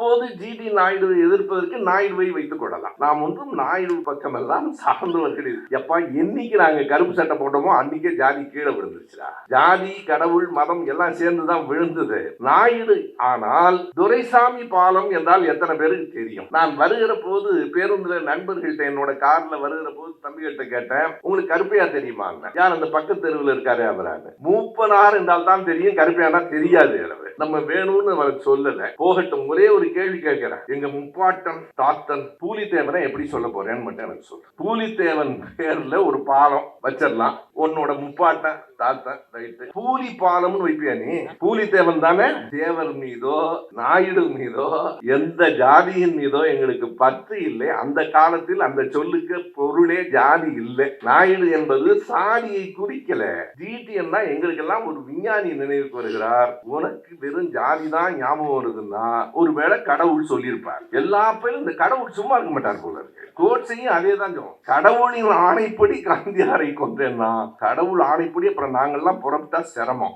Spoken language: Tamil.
இப்போது ஜிடி நாயுடு எதிர்ப்பதற்கு நாயுடுவை வைத்துக் கொள்ளலாம். நாம் ஒன்றும் நாயுடு பக்கமெல்லாம் சார்ந்தவர்கள் இல்லை. எப்பா என்னைக்கு நாங்க கருப்பு சட்டை போட்டோமோ அன்னைக்கே ஜாதி கீழே விழுந்துச்சுடா ஜாதி கடவுள் மதம் எல்லாம் சேர்ந்துதான் விழுந்தது. நாயுடு ஆனால் துரைசாமி பாலம் என்றால் எத்தனை பேருக்கு தெரியும்? நான் வருகிற போது பேருந்துல நண்பர்கள்ட்ட என்னோட கார்ல வருகிற போது தம்பிகள்கிட்ட கேட்டேன். உங்களுக்கு கருப்பையா தெரியுமா யார் அந்த பக்கத்து தெருவில் இருக்காரு? அவரான்னு மூப்பனார் என்றால் தான் தெரியும். கருப்பையானா தெரியாது. எனக்கு. நம்ம வேணும்னு அவருக்கு சொல்லல. போகட்டும் ஒரே ஒரு கேள்வி கேட்கிறேன். எங்க முப்பாட்டன் தாத்தன் பூலித்தேவனை எப்படி சொல்ல போறேன்னு மட்டும் எனக்கு சொல் பூலித்தேவன் பேர்ல ஒரு பாலம் வச்சிடலாம். உன்னோட முப்பாட்டன் தாத்தன் ரைட்டு. பூலி பாலம்னு வைப்பியா நீ? பூலித்தேவன் தானே? தேவர் மீதோ நாயுடு மீதோ எந்த ஜாதியின் மீதோ எங்களுக்கு பற்று இல்லை. அந்த காலத்தில் அந்த சொல்லுக்கு பொருளே ஜாதி இல்லை. நாயுடு என்பது சாதியை குறிக்கல ஜிடிஎன்னா எங்களுக்கெல்லாம் ஒரு விஞ்ஞானி நினைவுக்கு வருகிறார். உனக்கு வெறும் ஜாதி தான் ஞாபகம் வருதுன்னா ஒருவேளை கடவுள் சொல்லியிருப்பார். எல்லா பேரும் இந்த கடவுள் சும்மா இருக்க மாட்டார் போல இருக்கு. கோட்ஸையும் அதே தான் கடவுளின் ஆணைப்படி காந்தியாரை கொண்டேன்னா கடவுள் ஆணைப்படி அப்புறம் நாங்கள்லாம் புறப்பட்டா சிரமம்.